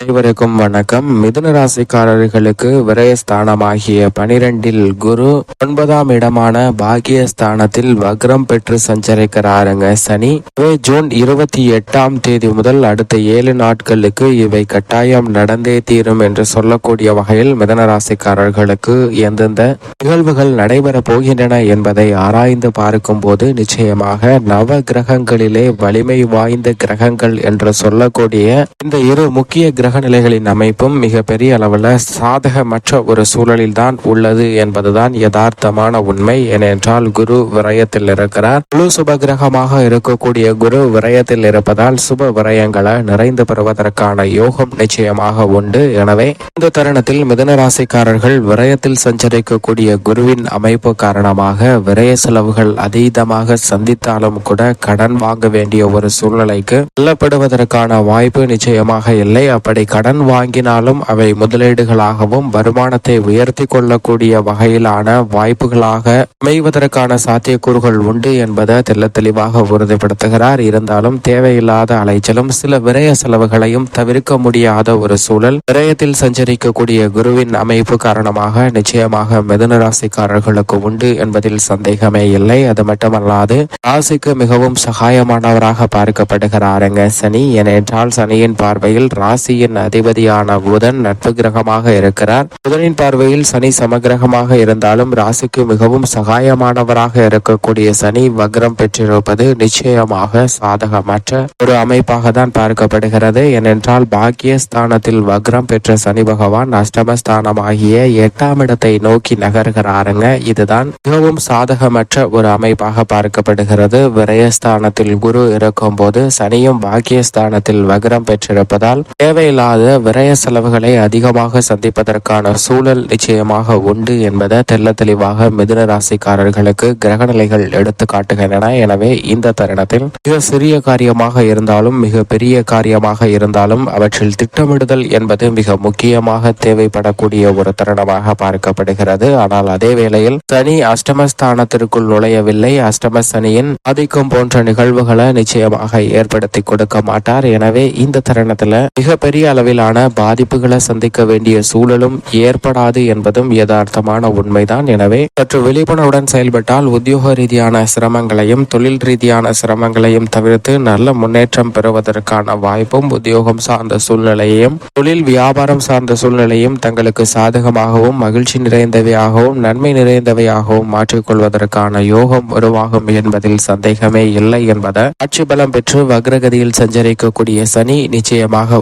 அனைவருக்கும் வணக்கம். மிதுன ராசிக்காரர்களுக்கு விரயஸ்தானமாகிய பனிரெண்டில் குரு ஒன்பதாம் இடமான பாகியஸ்தானத்தில் வக்ரம் பெற்று சஞ்சரிக்கிறாருங்க சனி. இவை ஜூன் இருபத்தி எட்டாம் தேதி முதல் அடுத்த ஏழு நாட்களுக்கு இவை கட்டாயம் நடந்தே தீரும் என்று சொல்லக்கூடிய வகையில் மிதன ராசிக்காரர்களுக்கு எந்தெந்த நிகழ்வுகள் நடைபெற போகின்றன என்பதை ஆராய்ந்து பார்க்கும் போது நிச்சயமாக நவ கிரகங்களிலே வலிமை வாய்ந்த கிரகங்கள் என்று சொல்லக்கூடிய இந்த இரு முக்கிய கிரக நிலைகளின் அமைப்பும் மிக பெரிய அளவில் சாதகமற்ற ஒரு சூழலில் தான் உள்ளது என்பதுதான் யதார்த்தமான உண்மை ஏனென்றால் குரு விரயத்தில் இருக்கிறார். முழு சுப கிரகமாக இருக்கக்கூடிய குரு விரயத்தில் இருப்பதால் சுப விரயங்களை நிறைந்து பெறுவதற்கான யோகம் நிச்சயமாக உண்டு. எனவே இந்த தருணத்தில் மிதன ராசிக்காரர்கள் விரயத்தில் சஞ்சரிக்கக்கூடிய குருவின் அமைப்பு காரணமாக விரய செலவுகள் அதீதமாக சந்தித்தாலும் கூட கடன் வாங்க வேண்டிய ஒரு சூழ்நிலைக்கு தள்ளப்படுவதற்கான வாய்ப்பு நிச்சயமாக இல்லை. அப்படி கடன் வாங்கினாலும் அவை முதலீடுகளாகவும் வருமானத்தை உயர்த்தி கொள்ளக்கூடிய வகையிலான வாய்ப்புகளாக அமைவதற்கான சாத்தியக்கூறுகள் உண்டு என்பதை தெல்ல தெளிவாக உறுதிப்படுத்துகிறார். இருந்தாலும் தேவையில்லாத அலைச்சலும் சில விரய செலவுகளையும் தவிர்க்க முடியாத ஒரு சூழல் விரயத்தில் சஞ்சரிக்கக்கூடிய குருவின் அமைப்பு காரணமாக நிச்சயமாக மிதுன ராசிக்காரர்களுக்கு உண்டு என்பதில் சந்தேகமே இல்லை. அது மட்டுமல்லாது ராசிக்கு மிகவும் சகாயமானவராக பார்க்கப்படுகிறாருங்க சனி. ஏனென்றால் சனியின் பார்வையில் ராசியின் அதிபதியான புதன் நட்பு கிரகமாக இருக்கிறார். புதனின் பார்வையில் சனி சமகிரகமாக இருந்தாலும் ராசிக்கு மிகவும் சகாயமானவராக இருக்கக்கூடிய சனி வக்ரம் பெற்றிருப்பது நிச்சயமாக சாதகமற்ற ஒரு அமைப்பாக தான் பார்க்கப்படுகிறது. ஏனென்றால் பாக்கியஸ்தானத்தில் வக்ரம் பெற்ற சனி பகவான் அஷ்டமஸ்தானமாகிய எட்டாம் இடத்தை நோக்கி நகர்கிறாருங்க. இதுதான் மிகவும் சாதகமற்ற ஒரு அமைப்பாக பார்க்கப்படுகிறது. விரயஸ்தானத்தில் குரு இருக்கும் போது சனியும் பாக்கியஸ்தானத்தில் வக்ரம் பெற்றிருப்பதால் தேவையில்லை தேவையில்லாத விரய செலவுகளை அதிகமாக சந்திப்பதற்கான சூழல் நிச்சயமாக உண்டு என்பதை தெல்ல தெளிவாக மிதுன ராசிக்காரர்களுக்கு கிரகநிலைகள் எடுத்து காட்டுகின்றன. எனவே இந்த தருணத்தில் மிக சிறிய காரியமாக இருந்தாலும் மிக பெரிய காரியமாக இருந்தாலும் அவற்றில் திட்டமிடுதல் என்பது மிக முக்கியமாக தேவைப்படக்கூடிய ஒரு தருணமாக பார்க்கப்படுகிறது. ஆனால் அதே வேளையில் சனி அஷ்டமஸ்தானத்திற்குள் நுழையவில்லை. அஷ்டம சனியின் ஆதிக்கம் போன்ற நிகழ்வுகளை நிச்சயமாக ஏற்படுத்தி கொடுக்க மாட்டார். எனவே இந்த தருணத்துல மிகப்பெரிய அளவிலான பாதிப்புகளை சந்திக்க வேண்டிய சூழலும் ஏற்படாது என்பதும் யதார்த்தமான உண்மைதான். எனவே சற்று விழிப்புணர்வுடன் செயல்பட்டால் உத்தியோக ரீதியான சிரமங்களையும் தொழில் ரீதியான சிரமங்களையும் தவிர்த்து நல்ல முன்னேற்றம் பெறுவதற்கான வாய்ப்பும் உத்தியோகம் சார்ந்த சூழ்நிலையையும் தொழில் வியாபாரம் சார்ந்த சூழ்நிலையும் தங்களுக்கு சாதகமாகவும் மகிழ்ச்சி நிறைந்தவையாகவும் நன்மை நிறைந்தவையாகவும் மாற்றிக்கொள்வதற்கான யோகம் உருவாகும் என்பதில் சந்தேகமே இல்லை என்பதை ஆட்சி பலம் பெற்று வக்ரகதியில் சஞ்சரிக்கக்கூடிய சனி நிச்சயமாக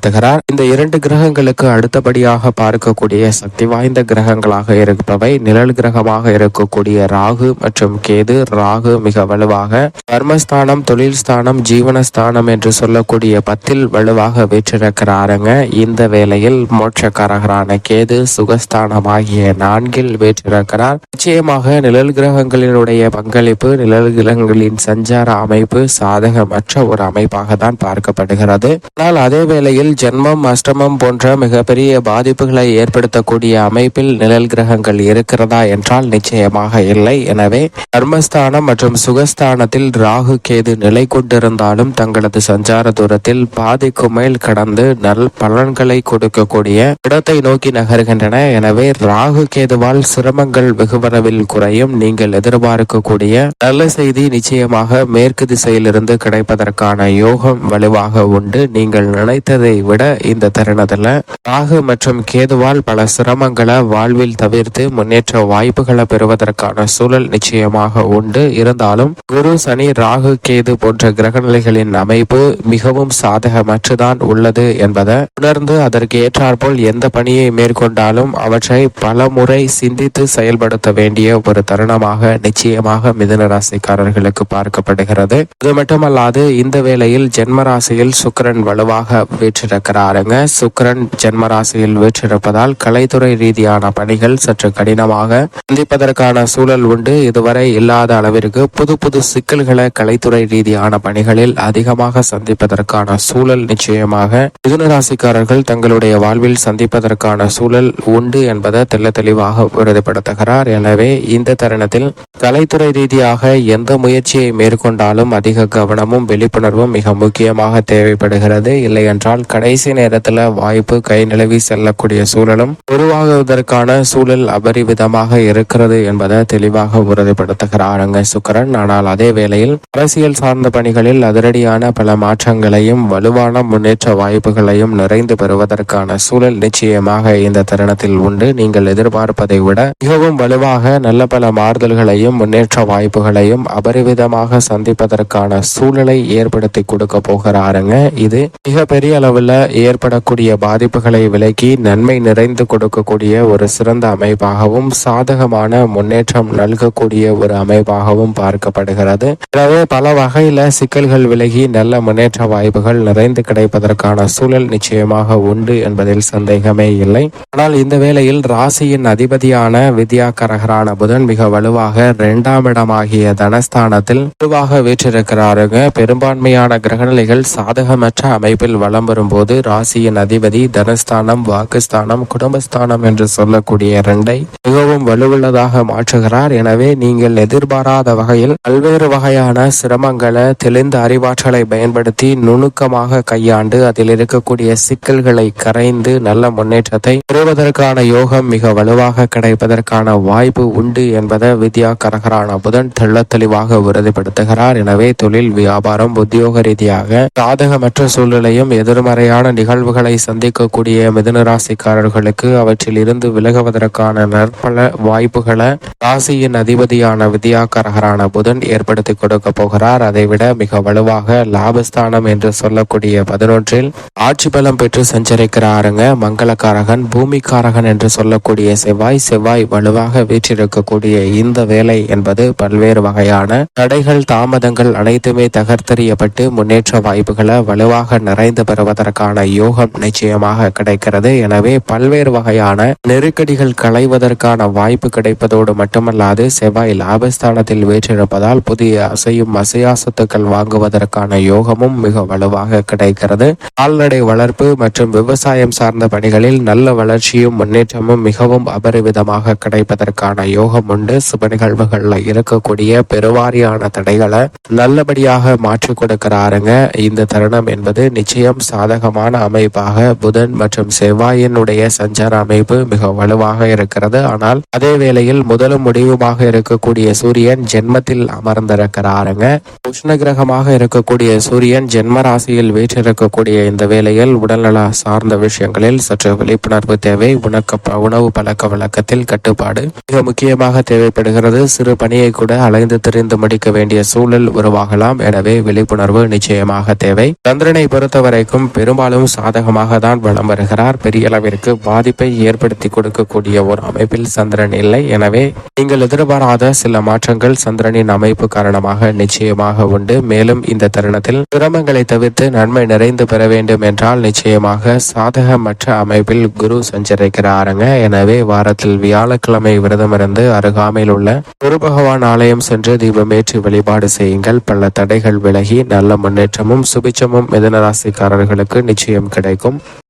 நடத்துகிறார் இந்த இரண்டு கிரகங்களுக்கு அடுத்தபடியாக பார்க்கக்கூடிய சக்தி வாய்ந்த கிரகங்களாக இருப்பவை நிழல் கிரகமாக இருக்கக்கூடிய ராகு மற்றும் கேது. ராகு மிக வலுவாக கர்மஸ்தானம் தொழில் ஸ்தானம் ஜீவனஸ்தானம் என்று சொல்லக்கூடிய பத்தில் வலுவாக வீற்றிருக்கிறாருங்க. இந்த வேளையில் மோட்சக்காரகரான கேது சுகஸ்தானம் ஆகிய நான்கில் வீற்றிருக்கிறார். நிச்சயமாக நிழல் கிரகங்களினுடைய பங்களிப்பு நிழல் கிரகங்களின் சஞ்சார அமைப்பு சாதகமற்ற ஒரு அமைப்பாக தான் பார்க்கப்படுகிறது. ஆனால் அதே வேளையில் ஜென்மம் அஷ்டமம் போன்ற மிகப்பெரிய பாதிப்புகளை ஏற்படுத்தக்கூடிய அமைப்பில் நிழல் கிரகங்கள் இருக்கிறதா என்றால் நிச்சயமாக இல்லை. எனவே கர்மஸ்தானம் மற்றும் சுகஸ்தானத்தில் ராகு கேது நிலை கொண்டிருந்தாலும் தங்களது சஞ்சார தூரத்தில் பாதிக்கு மேல் கடந்து நல் பலன்களை கொடுக்கக்கூடிய இடத்தை நோக்கி நகர்கின்றன. எனவே ராகு கேதுவால் சிரமங்கள் வெகுவரவில் குறையும். நீங்கள் எதிர்பார்க்கக்கூடிய நல்ல செய்தி நிச்சயமாக மேற்கு திசையிலிருந்து கிடைப்பதற்கான யோகம் வலுவாக உண்டு. நீங்கள் நினைத்ததை விட இந்த தருணத்துல ராகு மற்றும் கேதுவால் பல சிரமங்களை வாழ்வில் தவிர்த்து முன்னேற்ற வாய்ப்புகளை பெறுவதற்கான சூழல் நிச்சயமாக உண்டு. இருந்தாலும் குரு சனி ராகு கேது போன்ற கிரகநிலைகளின் அமைப்பு மிகவும் சாதகமற்றுதான் உள்ளது என்பதை உணர்ந்து அதற்கு ஏற்றாற்போல் எந்த பணியை மேற்கொண்டாலும் அவற்றை பல முறை சிந்தித்து செயல்படுத்த வேண்டிய ஒரு தருணமாக நிச்சயமாக மிதுன ராசிக்காரர்களுக்கு பார்க்கப்படுகிறது. இது மட்டுமல்லாது இந்த வேளையில் ஜென்மராசியில் சுக்கரன் வலுவாக வலுவாக வீற்றிருக்கிறாருங்க சுக்கரன் ஜென்ம ராசியில் வீற்றிருப்பதால் கலைத்துறை ரீதியான பணிகள் சற்று கடினமாக சந்திப்பதற்கான சூழல் உண்டு. இதுவரை இல்லாத அளவிற்கு புது புது சிக்கல்களை கலைத்துறை ரீதியான பணிகளில் அதிகமாக சந்திப்பதற்கான சூழல் நிச்சயமாக மிதுன ராசிக்காரர்கள் தங்களுடைய வாழ்வில் சந்திப்பதற்கான சூழல் உண்டு என்பதை தெல்ல தெளிவாக உறுதிப்படுத்துகிறார். எனவே இந்த தருணத்தில் கலைத்துறை ரீதியாக எந்த முயற்சியை மேற்கொண்டாலும் அதிக கவனமும் விழிப்புணர்வும் மிக முக்கியமாக தேவைப்படுகிறது. இல்லை என்றால் கடைசி நேரத்துல வாய்ப்பு கை நிலவி செல்லக்கூடிய சூழலும் உருவாகுவதற்கான சூழல் அபரிவிதமாக இருக்கிறது என்பதை தெளிவாக உறுதிப்படுத்துகிறாருங்க சுக்கரன். ஆனால் அதே வேளையில் அரசியல் சார்ந்த பணிகளில் அதிரடியான பல மாற்றங்களையும் வலுவான முன்னேற்ற வாய்ப்புகளையும் நிறைந்து பெறுவதற்கான சூழல் நிச்சயமாக இந்த தருணத்தில் உண்டு. நீங்கள் எதிர்பார்ப்பதை விட மிகவும் வலுவாக நல்ல பல மாறுதல்களையும் முன்னேற்ற வாய்ப்புகளையும் அபரிவிதமாக சந்திப்பதற்கான சூழலை ஏற்படுத்தி கொடுக்க போகிறாருங்க இது மிக பெரிய அளவில் ஏற்படக்கூடிய பாதிப்புகளை விலக்கி நன்மை நிறைந்து கொடுக்கக்கூடிய ஒரு சிறந்த அமைப்பாகவும் சாதகமான முன்னேற்றம் நல்கக்கூடிய ஒரு அமைப்பாகவும் பார்க்கப்படுகிறது. எனவே பல வகையில சிக்கல்கள் விலகி நல்ல முன்னேற்ற வாய்ப்புகள் நிறைந்து கிடைப்பதற்கான சூழல் நிச்சயமாக உண்டு என்பதில் சந்தேகமே இல்லை. ஆனால் இந்த வேளையில் ராசியின் அதிபதியான வித்யாகரகரான புதன் மிக வலுவாக இரண்டாம் இடமாகிய தனஸ்தானத்தில் வலுவாக வீற்றிருக்கிறாருங்க. பெரும்பான்மையான கிரகநிலைகள் சாதகமற்ற அமைப்பில் வலம் போது ராசியின் அதிபதி தனஸ்தானம் வாக்குஸ்தானம் குடும்பஸ்தானம் என்று சொல்லக்கூடிய இரண்டை மிகவும் வலுவுள்ளதாக மாற்றுகிறார். எனவே நீங்கள் எதிர்பாராத வகையில் பல்வேறு வகையான சிரமங்களை தெளிந்த அறிவாற்றலை பயன்படுத்தி நுணுக்கமாக கையாண்டு அதில் இருக்கக்கூடிய சிக்கல்களை கரைந்து நல்ல முன்னேற்றத்தை பெறுவதற்கான யோகம் மிக வலுவாக கிடைப்பதற்கான வாய்ப்பு உண்டு என்பதை வித்யா கரகரான புதன் தெள்ள தெளிவாக உறுதிப்படுத்துகிறார். எனவே தொழில் வியாபாரம் உத்தியோக ரீதியாக சாதகமற்ற சூழ்நிலையும் எதிர்மறையான நிகழ்வுகளை சந்திக்கக்கூடிய மிதனராசிக்காரர்களுக்கு அவற்றில் இருந்து விலகுவதற்கான நற்பல வாய்ப்புகளை ராசியின் அதிபதியான வித்யாகரகரான புதன் ஏற்படுத்தி கொடுக்க போகிறார். அதைவிட மிக வலுவாக லாபஸ்தானம் என்று சொல்லக்கூடிய பதினொன்றில் ஆட்சி பலம் பெற்று சஞ்சரிக்கிறாருங்க. மங்களக்காரகன் பூமிக்காரகன் என்று சொல்லக்கூடிய செவ்வாய் செவ்வாய் வலுவாக வீற்றிருக்கக்கூடிய இந்த வேலை என்பது பல்வேறு வகையான தடைகள் தாமதங்கள் அனைத்துமே தகர்த்தெறியப்பட்டு முன்னேற்ற வாய்ப்புகளை வலுவாக நிறைந்து பெறுவதற்கான யோகம் நிச்சயமாக கிடைக்கிறது. எனவே பல்வேறு வகையான நெருக்கடிகள் களைவதற்கான வாய்ப்பு கிடைப்பதோடு மட்டுமல்லாது செவ்வாய் லாபஸ்தானத்தில் வீற்றிருப்பதால் புதிய அசையும் அசையா சொத்துக்கள் வாங்குவதற்கான யோகமும் மிக வலுவாக கிடைக்கிறது. கால்நடை வளர்ப்பு மற்றும் விவசாயம் சார்ந்த பணிகளில் நல்ல வளர்ச்சியும் முன்னேற்றமும் மிகவும் அபரிவிதமாக கிடைப்பதற்கான யோகம் உண்டு. சுப நிகழ்வுகள்ல இருக்கக்கூடிய பெருவாரியான தடைகளை நல்லபடியாக மாற்றி கொடுக்கிறாருங்க. இந்த தருணம் என்பது நிச்சயம் சாதகமான அமைப்பாக புதன் மற்றும் செவ்வாயினுடைய சஞ்சார அமைப்பு மிக வலுவாக இருக்கிறது. ஆனால் அதே வேளையில் முதலும் முடிவுமாக இருக்கக்கூடிய சூரியன் ஜென்மத்தில் அமர்ந்திருக்கிறாருங்க. உஷ்ண கிரகமாக இருக்கக்கூடிய சூரியன் ஜென்ம ராசியில் வீற்றிருக்கக்கூடிய இந்த வேளையில் உடல்நல சார்ந்த விஷயங்களில் சற்று விழிப்புணர்வு தேவை. உணக்க உணவு பழக்க வழக்கத்தில் கட்டுப்பாடு மிக முக்கியமாக தேவைப்படுகிறது. சிறு பணியை கூட அலைந்து திரிந்து முடிக்க வேண்டிய சூழல் உருவாகலாம். எனவே விழிப்புணர்வு நிச்சயமாக தேவை. சந்திரனை பொறுத்தவரைக்கும் பெரும் பெரும்பாலும் சாதகமாக தான் வளம் வருகிறார். பெரிய அளவிற்கு பாதிப்பை ஏற்படுத்தி கொடுக்கக்கூடிய ஒரு அமைப்பில் சந்திரன் இல்லை. எனவே நீங்கள் எதிர்பாராத சில மாற்றங்கள் சந்திரனின் அமைப்பு காரணமாக நிச்சயமாக உண்டு. மேலும் இந்த தருணத்தில் சிரமங்களை தவிர்த்து நன்மை நிறைந்து பெற வேண்டும் என்றால் நிச்சயமாக சாதகமற்ற அமைப்பில் குரு சஞ்சரிக்கிறாருங்க. எனவே வாரத்தில் வியாழக்கிழமை விரதமிருந்து அருகாமையில் உள்ள குரு பகவான் ஆலயம் சென்று தீபமேற்றி வழிபாடு செய்யுங்கள். பல தடைகள் விலகி நல்ல முன்னேற்றமும் சுபிச்சமும் மிதனராசிக்காரர்களுக்கு நிச்சயம் கிடைக்கும்.